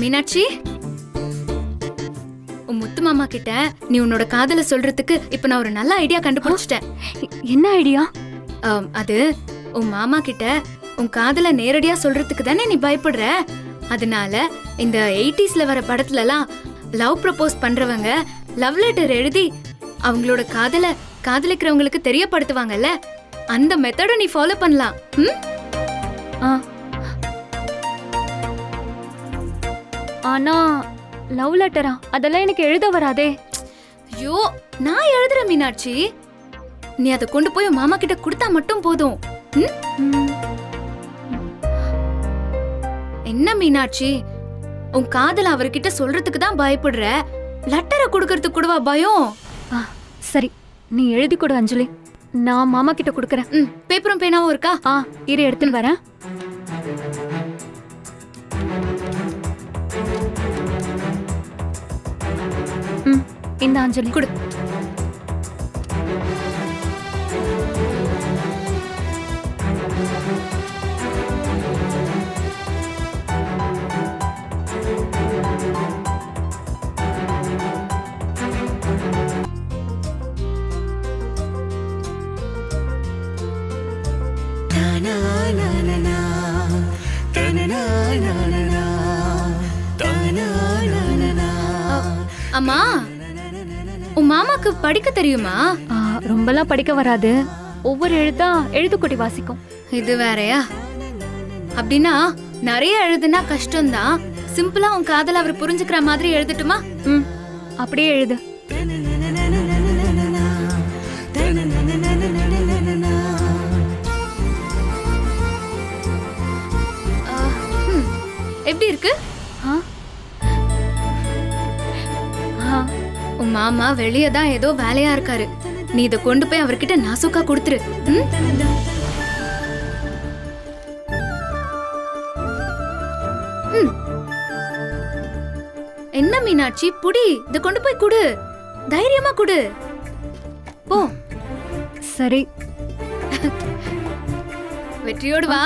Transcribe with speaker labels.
Speaker 1: மீனாட்சி? உன் முத்து மாமா கிட்ட நீ உன்னோட காதல சொல்றதுக்கு இப்ப நான் ஒரு நல்ல ஐடியா கண்டுபிடிச்சிட்டேன்.
Speaker 2: என்ன ஐடியா
Speaker 1: அது உன் மாமா கிட்ட உன் காதல நேரடியா சொல்றதுக்கு தானே நீ பயப்படுற? அதனால இந்த எயிட்டிஸ்ல வர படத்துல எல்லாம் லவ் ப்ரப்போஸ் பண்றவங்க லவ் லெட்டர் எழுதி அவங்களோட காதல காதலிக்கிறவங்களுக்கு தெரியப்படுத்துவாங்கல்ல? அந்த மெத்தட நீ ஃபாலோ பண்ணலாம். ம்?
Speaker 2: ஆ. ஆனா லவ் லெட்டரா அதெல்லாம் எனக்கு எழுத வராதே.
Speaker 1: ஐயோ நான் எழுதுறேன் மீனாட்சி. நீ அதை கொண்டு போய் மாமா கிட்ட கொடுத்தா மட்டும் போதும். என்ன மீனாட்சி? உன் காதல அவர்கிட்ட சொல்றதுக்கு தான் பயப்படுற? லெட்டரை கொடுக்கறதுக்கு கூடவா பயம்?
Speaker 2: சரி. நீ எழுதி கொடு அஞ்சலி. நான் மாமா கிட்ட கொடுக்கறேன்.
Speaker 1: ம் பேப்பரும் பேனாவும் இருக்கா?
Speaker 2: ஆ இரு எடுத்துன்னு வரேன். ம் இந்த அஞ்சலி.
Speaker 1: கொடு. அம்மா உன் மாமாக்கு படிக்க தெரியுமா?
Speaker 2: ரொம்பலாம் படிக்க வராது. ஒவ்வொரு எழுத்தா எழுத்துக்குட்டி வாசிக்கும்.
Speaker 1: இது வேறயா? அப்படின்னா நிறைய எழுதுனா கஷ்டம்தான் சிம்பிளா உன் காதல அவர் புரிஞ்சுக்கிற மாதிரி எழுதட்டுமா?
Speaker 2: ம் அப்படியே எழுது.
Speaker 1: எப்படி இருக்கு? உன் மாமா வெளியே தான் ஏதோ வேலையா இருக்காரு. நீ இதை கொண்டு போய் அவர்கிட்ட நாசுக்கா கொடுத்துரு. என்ன மீனாட்சி? புடி இதை கொண்டு போய் குடு. தைரியமா குடு. போ.
Speaker 2: சரி.
Speaker 1: வெற்றியோடு வா.